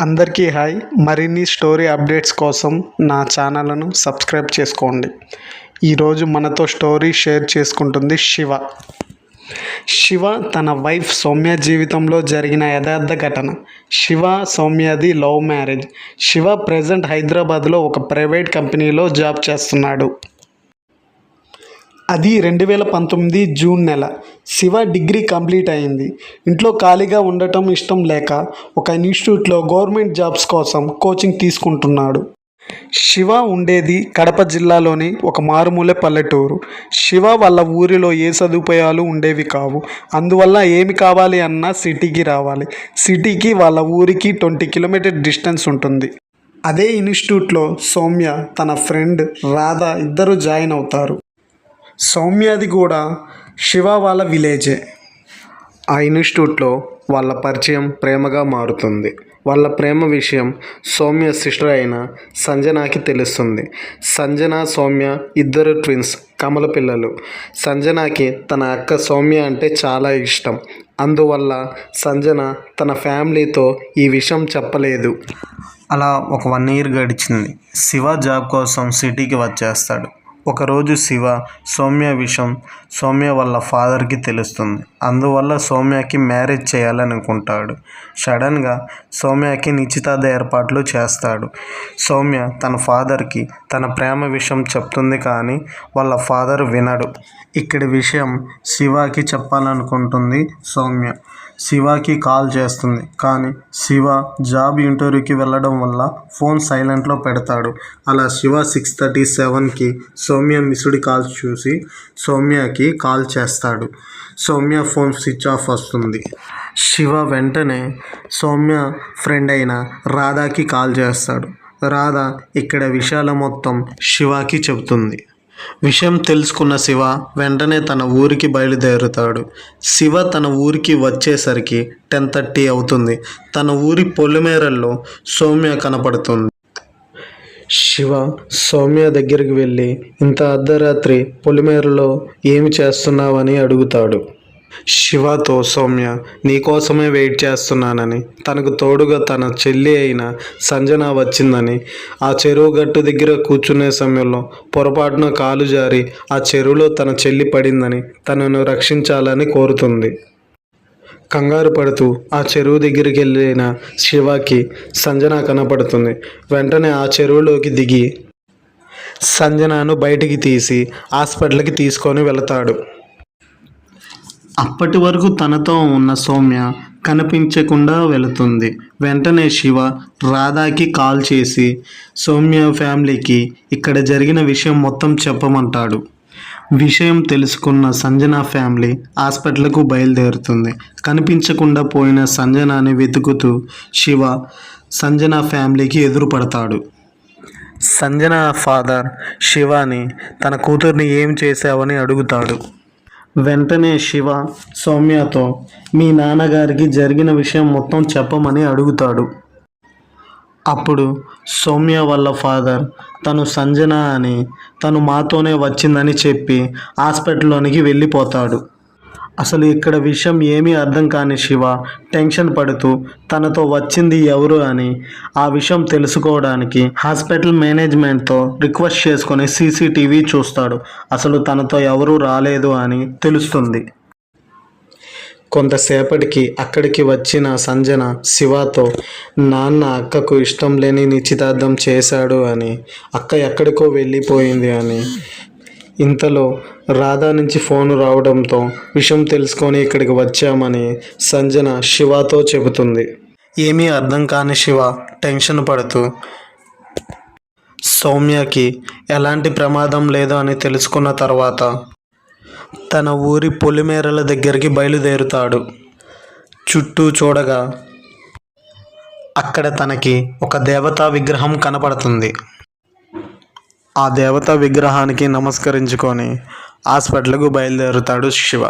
అందరికీ హాయ్. మరిన్ని story updates కోసం నా ఛానల్ను సబ్స్క్రైబ్ చేసుకోండి. ఈరోజు మనతో స్టోరీ షేర్ చేసుకుంటుంది శివ. శివ తన వైఫ్ సౌమ్య జీవితంలో జరిగిన యథార్థ ఘటన. శివ సౌమ్యది లవ్ మ్యారేజ్. శివ ప్రజెంట్ హైదరాబాద్లో ఒక ప్రైవేట్ కంపెనీలో జాబ్ చేస్తున్నాడు. అది రెండు వేల పంతొమ్మిది జూన్ నెల. శివ డిగ్రీ కంప్లీట్ అయింది. ఇంట్లో ఖాళీగా ఉండటం ఇష్టం లేక ఒక ఇన్స్టిట్యూట్లో గవర్నమెంట్ జాబ్స్ కోసం కోచింగ్ తీసుకుంటున్నాడు. శివ ఉండేది కడప జిల్లాలోని ఒక మారుమూల పల్లెటూరు. శివ వాళ్ళ ఊరిలో ఏ సదుపాయాలు ఉండేవి కావు. అందువల్ల ఏమి కావాలి అన్నా సిటీకి రావాలి. సిటీకి వాళ్ళ ఊరికి ట్వంటీ కిలోమీటర్ డిస్టెన్స్ ఉంటుంది. అదే ఇన్స్టిట్యూట్లో సౌమ్య తన ఫ్రెండ్ రాధ ఇద్దరు జాయిన్ అవుతారు. సౌమ్యది కూడా శివ వాళ్ళ విలేజే. ఆ ఇన్స్టిట్యూట్లో వాళ్ళ పరిచయం ప్రేమగా మారుతుంది. వాళ్ళ ప్రేమ విషయం సౌమ్య సిస్టర్ అయిన సంజనాకి తెలుస్తుంది. సంజన సౌమ్య ఇద్దరు ట్విన్స్ కమల పిల్లలు. సంజనాకి తన అక్క సౌమ్య అంటే చాలా ఇష్టం. అందువల్ల సంజన తన ఫ్యామిలీతో ఈ విషయం చెప్పలేదు. అలా ఒక వన్ ఇయర్ గడిచింది. శివ జాబ్ కోసం సిటీకి వచ్చేస్తాడు. ఒకరోజు శివ సౌమ్య విషయం సౌమ్య వాళ్ళ ఫాదర్కి తెలుస్తుంది. అందువల్ల సౌమ్యకి మ్యారేజ్ చేయాలనుకుంటాడు. సడన్గా సౌమ్యకి నిశ్చితార్థ ఏర్పాట్లు చేస్తాడు. సౌమ్య తన ఫాదర్కి తన ప్రేమ విషయం చెప్తుంది కానీ వాళ్ళ ఫాదర్ వినడు. ఇక్కడి విషయం శివకి చెప్పాలనుకుంటుంది సౌమ్య. శివకి కాల్ చేస్తుంది. కానీ శివ జాబ్ ఇంటర్వ్యూకి వెళ్ళడం వల్ల ఫోన్ సైలెంట్లో పెడతాడు. అలా శివ సిక్స్ థర్టీ సెవెన్కి సౌమ్య మిస్డ్ కాల్ చూసి సౌమ్యకి కాల్ చేస్తాడు. సౌమ్య ఫోన్ స్విచ్ ఆఫ్ వస్తుంది. శివ వెంటనే సౌమ్య ఫ్రెండ్ అయిన రాధాకి కాల్ చేస్తాడు. రాధ ఇక్కడ విషయాల మొత్తం శివకి చెబుతుంది. విషయం తెలుసుకున్న శివ వెంటనే తన ఊరికి బయలుదేరుతాడు. శివ తన ఊరికి వచ్చేసరికి టెన్ థర్టీ అవుతుంది. తన ఊరి పొలిమేరల్లో సౌమ్య కనపడుతుంది. శివ సౌమ్య దగ్గరికి వెళ్ళి ఇంత అర్ధరాత్రి పొలిమేరలో ఏమి చేస్తున్నావని అడుగుతాడు. శివతో సౌమ్య నీకోసమే వెయిట్ చేస్తున్నానని తనకు తోడుగా తన చెల్లి అయిన సంజన వచ్చిందని ఆ చెరువు గట్టు దగ్గర కూర్చునే సమయంలో పొరపాటున కాలు జారి ఆ చెరువులో తన చెల్లి పడిందని తనను రక్షించాలని కోరుతుంది. కంగారు పడుతూ ఆ చెరువు దగ్గరికి వెళ్ళిన శివకి సంజన కనపడుతుంది. వెంటనే ఆ చెరువులోకి దిగి సంజనను బయటికి తీసి హాస్పిటల్కి తీసుకొని వెళతాడు. అప్పటి వరకు తనతో ఉన్న సౌమ్య కనిపించకుండా వెళుతుంది. వెంటనే శివ రాధాకి కాల్ చేసి సౌమ్య ఫ్యామిలీకి ఇక్కడ జరిగిన విషయం మొత్తం చెప్పమంటాడు. విషయం తెలుసుకున్న సంజన ఫ్యామిలీ హాస్పిటల్కు బయలుదేరుతుంది. కనిపించకుండా పోయిన సంజనాని వెతుకుతూ శివ సంజన ఫ్యామిలీకి ఎదురుపడతాడు. సంజన ఫాదర్ శివాని తన కూతుర్ని ఏం చేశావని అడుగుతాడు. వెంటనే శివ సౌమ్యతో మీ నాన్నగారికి జరిగిన విషయం మొత్తం చెప్పమని అడుగుతాడు. అప్పుడు సౌమ్య వాళ్ళ ఫాదర్ తను సంజన అని తను మాతోనే వచ్చిందని చెప్పి హాస్పిటల్లోనికి వెళ్ళిపోతాడు. అసలు ఇక్కడ విషయం ఏమీ అర్థం కాని శివ టెన్షన్ పడుతూ తనతో వచ్చింది ఎవరు అని ఆ విషయం తెలుసుకోవడానికి హాస్పిటల్ మేనేజ్మెంట్తో రిక్వెస్ట్ చేసుకొని సీసీటీవీ చూస్తాడు. అసలు తనతో ఎవరూ రాలేదు అని తెలుస్తుంది. కొంతసేపటికి అక్కడికి వచ్చిన సంజన శివతో నాన్న అక్కకు ఇష్టం లేని నిశ్చితార్థం చేశాడు అని అక్క ఎక్కడికో వెళ్ళిపోయింది అని ఇంతలో రాధా నుంచి ఫోన్ రావడంతో విషయం తెలుసుకొని ఇక్కడికి వచ్చామని సంజన శివతో చెబుతుంది. ఏమీ అర్థం కాని శివ టెన్షన్ పడుతూ సౌమ్యకి ఎలాంటి ప్రమాదం లేదు అని తెలుసుకున్న తర్వాత తన ఊరి పొలిమేరల దగ్గరికి బయలుదేరుతాడు. చుట్టూ చూడగా అక్కడ తనకి ఒక దేవతా విగ్రహం కనపడుతుంది. ఆ దేవతా విగ్రహానికి నమస్కరించుకొని హాస్పిటల్కు బయలుదేరుతాడు శివ.